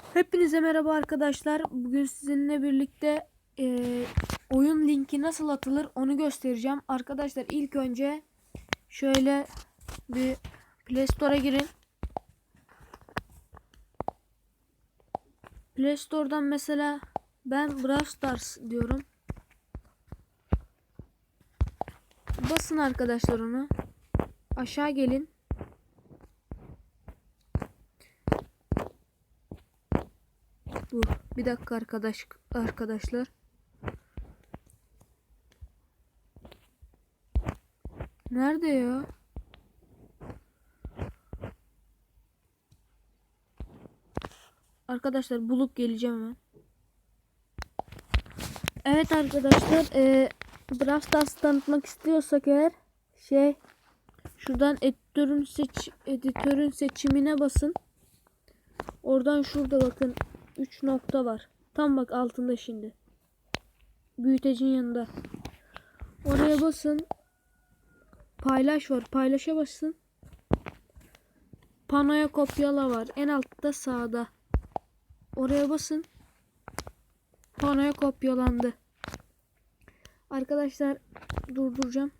Hepinize merhaba arkadaşlar. Bugün sizinle birlikte eee, oyun linki nasıl atılır onu göstereceğim. Arkadaşlar ilk önce şöyle bir Play Store'a girin. Play Store'dan mesela ben Brawl Stars diyorum. Basın arkadaşlar onu. Aşağı gelin. Dur bir dakika arkadaş arkadaşlar. Nerede ya? Arkadaşlar bulup geleceğim hemen. Evet arkadaşlar e, Brawl Stars tanıtmak istiyorsak eğer şey şuradan editörün seç editörün seçimine basın. Oradan şurada bakın 3 nokta var. Tam bak altında şimdi. Büyütecin yanında. Oraya basın. Paylaş var. Paylaşa basın. Panoya kopyala var. En altta sağda. Oraya basın. Panoya kopyalandı. Arkadaşlar durduracağım.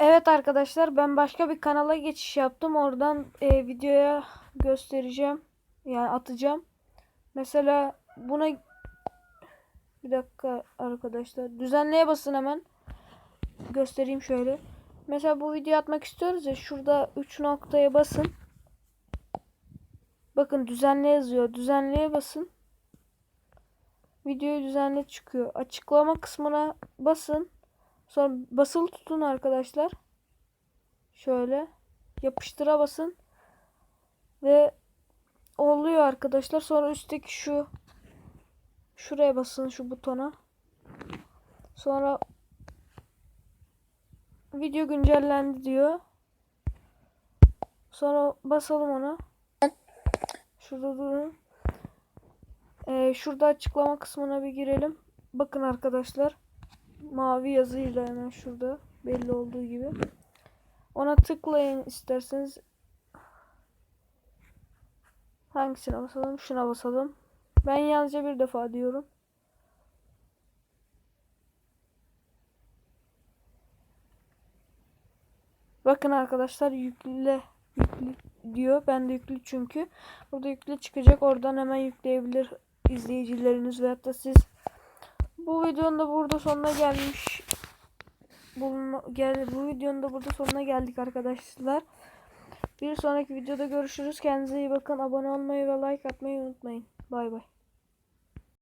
Evet arkadaşlar ben başka bir kanala geçiş yaptım. Oradan e, videoya göstereceğim. Yani atacağım. Mesela buna bir dakika arkadaşlar. Düzenleye basın hemen. Göstereyim şöyle. Mesela bu videoyu atmak istiyoruz ya. Şurada 3 noktaya basın. Bakın düzenle yazıyor. Düzenleye basın. Videoyu düzenle çıkıyor. Açıklama kısmına basın. Sonra basılı tutun arkadaşlar. Şöyle yapıştıra basın. Ve arkadaşlar. Sonra üstteki şu şuraya basın şu butona. Sonra video güncellendi diyor. Sonra basalım ona. Şurada durun. Ee, şurada açıklama kısmına bir girelim. Bakın arkadaşlar. Mavi yazıyla hemen şurada belli olduğu gibi. Ona tıklayın isterseniz. Hangisine basalım? Şuna basalım. Ben yalnızca bir defa diyorum. Bakın arkadaşlar yükle yüklü diyor. Ben de yüklü çünkü. Burada yüklü çıkacak. Oradan hemen yükleyebilir izleyicileriniz veyahut da siz. Bu videonun da burada sonuna gelmiş. Bulunma, gel, bu videonun da burada sonuna geldik arkadaşlar. Bir sonraki videoda görüşürüz. Kendinize iyi bakın. Abone olmayı ve like atmayı unutmayın. Bay bay.